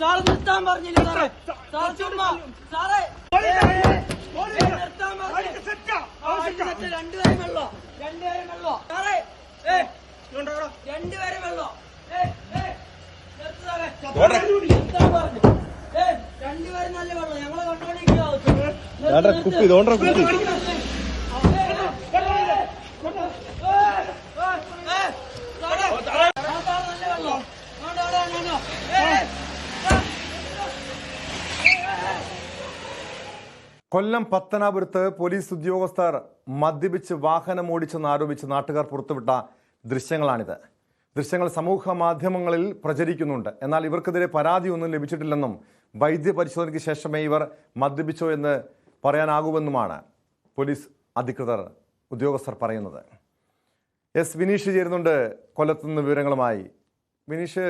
Sir നിർത്താൻ പറഞ്ഞില്ല സാറേ? സാർ ചുമ്മാ. സാറേ. നിർത്താൻ പറഞ്ഞു. രണ്ടുപേരും വെള്ളോ? രണ്ടുപേരും വെള്ളോ? സാറേ രണ്ടുപേരും വെള്ളോ? നിർത്താൻ പറഞ്ഞു. രണ്ടുപേരും നല്ല വെള്ളം? ഞങ്ങളെ കണ്ടോണ്ടിരിക്കുക കുപ്പി ഇതോണ്ടര കുപ്പി നല്ല വെള്ളം അവിടെ അവിടെ അങ്ങനെ ഏ കൊല്ലം പത്തനാപുരത്ത് പോലീസ് ഉദ്യോഗസ്ഥർ മദ്യപിച്ച് വാഹനം ഓടിച്ചെന്ന് ആരോപിച്ച് നാട്ടുകാർ പുറത്തുവിട്ട ദൃശ്യങ്ങളാണിത്. ദൃശ്യങ്ങൾ സമൂഹ മാധ്യമങ്ങളിൽ പ്രചരിക്കുന്നുണ്ട്. എന്നാൽ ഇവർക്കെതിരെ പരാതിയൊന്നും ലഭിച്ചിട്ടില്ലെന്നും വൈദ്യപരിശോധനയ്ക്ക് ശേഷമേ ഇവർ മദ്യപിച്ചോ എന്ന് പറയാനാകുമെന്നുമാണ് പോലീസ് അധികൃതർ ഉദ്യോഗസ്ഥർ പറയുന്നത്. എസ് വിനീഷ് ചേരുന്നുണ്ട് കൊല്ലത്തുനിന്ന് വിവരങ്ങളുമായി. വിനീഷ്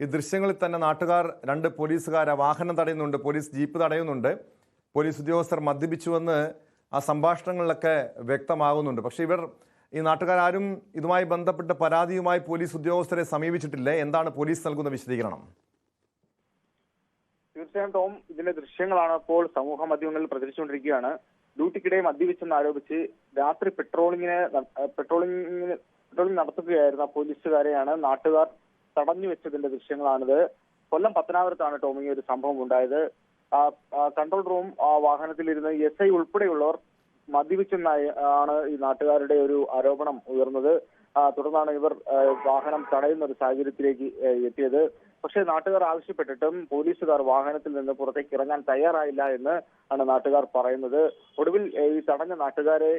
ഈ ദൃശ്യങ്ങളിൽ തന്നെ നാട്ടുകാർ രണ്ട് പോലീസുകാരെ വാഹനം തടയുന്നുണ്ട് പോലീസ് ജീപ്പ് തടയുന്നുണ്ട്. പോലീസ് ഉദ്യോഗസ്ഥർ മദ്യപിച്ചുവെന്ന് ആ സംഭാഷണങ്ങളിലൊക്കെ വ്യക്തമാകുന്നുണ്ട്. പക്ഷേ ഇവർ ഈ നാട്ടുകാരും ഇതുമായി ബന്ധപ്പെട്ട് പരാതിയുമായി പോലീസ് ഉദ്യോഗസ്ഥരെ സമീപിച്ചിട്ടില്ല? എന്താണ് പോലീസ് നൽകുന്ന വിശദീകരണം? തീർച്ചയായും ടോം ഇതിന്റെ ദൃശ്യങ്ങളാണ് ഇപ്പോൾ സമൂഹ മാധ്യമങ്ങളിൽ പ്രചരിച്ചുകൊണ്ടിരിക്കുകയാണ്. ഡ്യൂട്ടിക്കിടെ മദ്യപിച്ചെന്ന് ആരോപിച്ച് രാത്രി പെട്രോളിങ്ങിന് പെട്രോളിങ്ങിന് പെട്രോളിംഗ് നടത്തുകയായിരുന്ന പോലീസുകാരെയാണ് നാട്ടുകാർ തടഞ്ഞു വെച്ചതിന്റെ ദൃശ്യങ്ങളാണിത്. കൊല്ലം പത്തനാപുരത്താണ് ടോമിങ് ഒരു സംഭവം ഉണ്ടായത്. കൺട്രോൾ റൂം വാഹനത്തിലിരുന്ന് എസ് ഐ ഉൾപ്പെടെയുള്ളവർ മദ്യപിച്ചെന്നായി ആണ് ഈ നാട്ടുകാരുടെ ഒരു ആരോപണം ഉയർന്നത്. തുടർന്നാണ് ഇവർ വാഹനം തടയുന്ന ഒരു സാഹചര്യത്തിലേക്ക് എത്തിയത്. പക്ഷേ നാട്ടുകാർ ആവശ്യപ്പെട്ടിട്ടും പോലീസുകാർ വാഹനത്തിൽ നിന്ന് പുറത്തേക്ക് ഇറങ്ങാൻ തയ്യാറായില്ല എന്ന് ആണ് നാട്ടുകാർ പറയുന്നത്. ഒടുവിൽ ഈ തടഞ്ഞ നാട്ടുകാരെ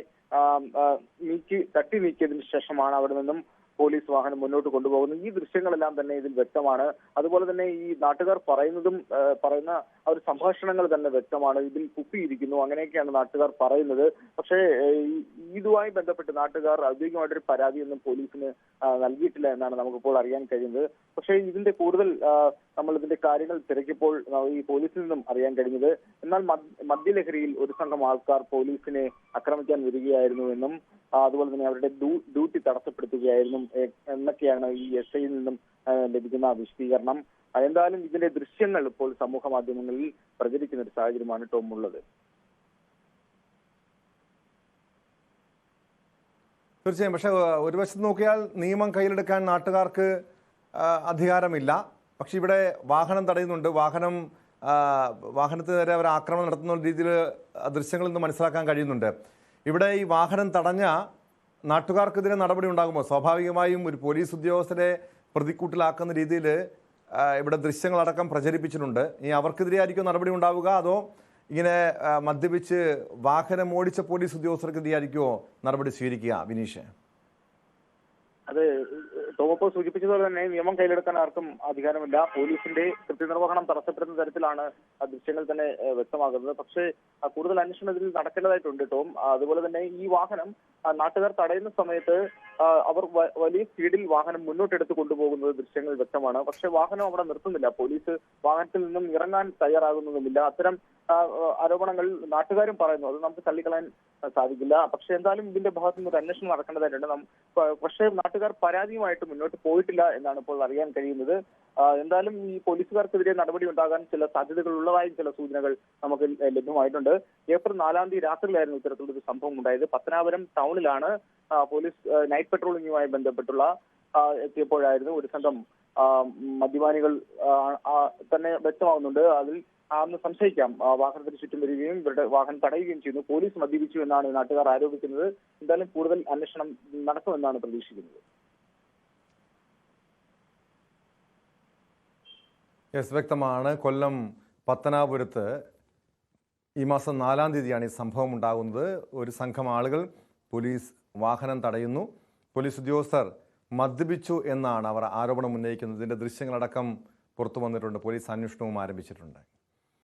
നീക്കി തട്ടി നീക്കിയതിനു ശേഷമാണ് അവിടെ നിന്നും പോലീസ് വാഹനം മുന്നോട്ട് കൊണ്ടുപോകുന്നു. ഈ ദൃശ്യങ്ങളെല്ലാം തന്നെ ഇതിൽ വ്യക്തമാണ്. അതുപോലെ തന്നെ ഈ നാട്ടുകാർ പറയുന്നതും പറയുന്ന ആ ഒരു സംഭാഷണങ്ങൾ തന്നെ വ്യക്തമാണ്. ഇതിൽ കുപ്പിയിരിക്കുന്നു. അങ്ങനെയൊക്കെയാണ് നാട്ടുകാർ പറയുന്നത്. പക്ഷേ ഈ- ഇതുമായി ബന്ധപ്പെട്ട് നാട്ടുകാർ ഔദ്യോഗികമായിട്ടൊരു പരാതിയൊന്നും പോലീസിന് നൽകിയിട്ടില്ല എന്നാണ് നമുക്കിപ്പോൾ അറിയാൻ കഴിയുന്നത്. പക്ഷേ ഇതിന്റെ കൂടുതൽ നമ്മൾ ഇതിന്റെ കാര്യങ്ങൾ തിരക്കിയപ്പോൾ ഈ പോലീസിൽ നിന്നും അറിയാൻ കഴിഞ്ഞത്. എന്നാൽ മദ്- മദ്യലഹരിയിൽ ഒരു സംഘം ആൾക്കാർ പോലീസിനെ ആക്രമിക്കാൻ വരികയായിരുന്നു എന്നും അതുപോലെ തന്നെ അവരുടെ ഡ്യൂട്ടി തടസ്സപ്പെടുത്തുകയായിരുന്നു എന്നൊക്കെയാണ് ഈ എസ് ഐയിൽ നിന്നും ലഭിക്കുന്ന വിശദീകരണം. എന്തായാലും ഇതിന്റെ ദൃശ്യങ്ങൾ ഇപ്പോൾ സമൂഹ മാധ്യമങ്ങളിൽ പ്രചരിക്കുന്ന ഒരു സാഹചര്യമാണ് ടോം ഉള്ളത് തീർച്ചയായും. പക്ഷേ ഒരു വശത്ത് നോക്കിയാൽ നിയമം കയ്യിലെടുക്കാൻ നാട്ടുകാർക്ക് അധികാരമില്ല. പക്ഷെ ഇവിടെ വാഹനം തടയുന്നുണ്ട്. വാഹനം വാഹനത്തിന് നേരെ അവർ ആക്രമണം നടത്തുന്ന രീതിയിൽ ദൃശ്യങ്ങളിൽ നിന്ന് മനസ്സിലാക്കാൻ കഴിയുന്നുണ്ട്. ഇവിടെ ഈ വാഹനം തടഞ്ഞ നാട്ടുകാർക്കെതിരെ നടപടി ഉണ്ടാകുമോ? സ്വാഭാവികമായും ഒരു പോലീസ് ഉദ്യോഗസ്ഥരെ പ്രതിക്കൂട്ടിലാക്കുന്ന രീതിയിൽ ഇവിടെ ദൃശ്യങ്ങളടക്കം പ്രചരിപ്പിച്ചിട്ടുണ്ട്. ഇനി അവർക്കെതിരെ ആയിരിക്കും നടപടി ഉണ്ടാവുക അതോ ഇങ്ങനെ മദ്യപിച്ച് വാഹനം ഓടിച്ച പോലീസ് ഉദ്യോഗസ്ഥർക്കെതിരായിരിക്കുമോ നടപടി സ്വീകരിക്കുക വിനീഷ്. അത് ടോപ്പ് സൂചിപ്പിച്ചതുപോലെ തന്നെ നിയമം കയ്യിലെടുക്കാൻ ആർക്കും അധികാരമില്ല. പോലീസിന്റെ കൃത്യനിർവഹണം തടസ്സപ്പെടുന്ന തരത്തിലാണ് ദൃശ്യങ്ങൾ തന്നെ വ്യക്തമാകുന്നത്. പക്ഷേ കൂടുതൽ അന്വേഷണം ഇതിൽ നടക്കേണ്ടതായിട്ടുണ്ട് ടോം. അതുപോലെ തന്നെ ഈ വാഹനം നാട്ടുകാർ തടയുന്ന സമയത്ത് അവർ വലിയ സ്പീഡിൽ വാഹനം മുന്നോട്ടെടുത്ത് കൊണ്ടുപോകുന്നത് ദൃശ്യങ്ങൾ വ്യക്തമാണ്. പക്ഷേ വാഹനം അവിടെ നിർത്തുന്നില്ല. പോലീസ് വാഹനത്തിൽ നിന്നും ഇറങ്ങാൻ തയ്യാറാകുന്നതുമില്ല. അത്തരം ആരോപണങ്ങൾ നാട്ടുകാരും പറയുന്നു. അത് നമുക്ക് തള്ളിക്കളയാൻ സാധിക്കില്ല. പക്ഷെ എന്തായാലും ഇതിന്റെ ഭാഗത്ത് നിന്ന് ഒരു അന്വേഷണം നടക്കേണ്ടതായിട്ടുണ്ട്. പക്ഷേ നാട്ടുകാർ പരാതിയുമായിട്ട് മുന്നോട്ട് പോയിട്ടില്ല എന്നാണ് ഇപ്പോൾ അറിയാൻ കഴിയുന്നത്. എന്തായാലും ഈ പോലീസുകാർക്കെതിരെ നടപടി ഉണ്ടാകാൻ ചില സാധ്യതകൾ ഉള്ളതായും ചില സൂചനകൾ നമുക്ക് ലഭ്യമായിട്ടുണ്ട്. ഏപ്രിൽ നാലാം തീയതി രാത്രിയിലായിരുന്നു ഇത്തരത്തിലൊരു സംഭവം ഉണ്ടായത്. പത്തനാപുരം ടൗണിലാണ് പോലീസ് നൈറ്റ് പെട്രോളിങ്ങുമായി ബന്ധപ്പെട്ടുള്ള എത്തിയപ്പോഴായിരുന്നു ഒരു സംഘം മദ്യപാനികൾ തന്നെ വ്യക്തമാകുന്നുണ്ട് അതിൽ അന്ന് സംശയിക്കാം. വാഹനത്തിന് ചുറ്റും വരികയും ഇവരുടെ വാഹനം തടയുകയും ചെയ്യുന്നു. പോലീസ് മദ്യപിച്ചു എന്നാണ് നാട്ടുകാർ ആരോപിക്കുന്നത്. എന്തായാലും കൂടുതൽ അന്വേഷണം നടക്കുമെന്നാണ് പ്രതീക്ഷിക്കുന്നത്. യെസ് വ്യക്തമാണ്. കൊല്ലം പത്തനാപുരത്ത് ഈ മാസം നാലാം തീയതിയാണ് ഈ സംഭവം ഉണ്ടാകുന്നത്. ഒരു സംഘം ആളുകൾ പോലീസ് വാഹനം തടയുന്നു. പോലീസ് ഉദ്യോഗസ്ഥർ മദ്യപിച്ചു എന്നാണ് അവർ ആരോപണം ഉന്നയിക്കുന്നത്. ഇതിന്റെ ദൃശ്യങ്ങളടക്കം പുറത്തു വന്നിട്ടുണ്ട്. പോലീസ് അന്വേഷണവും ആരംഭിച്ചിട്ടുണ്ട്.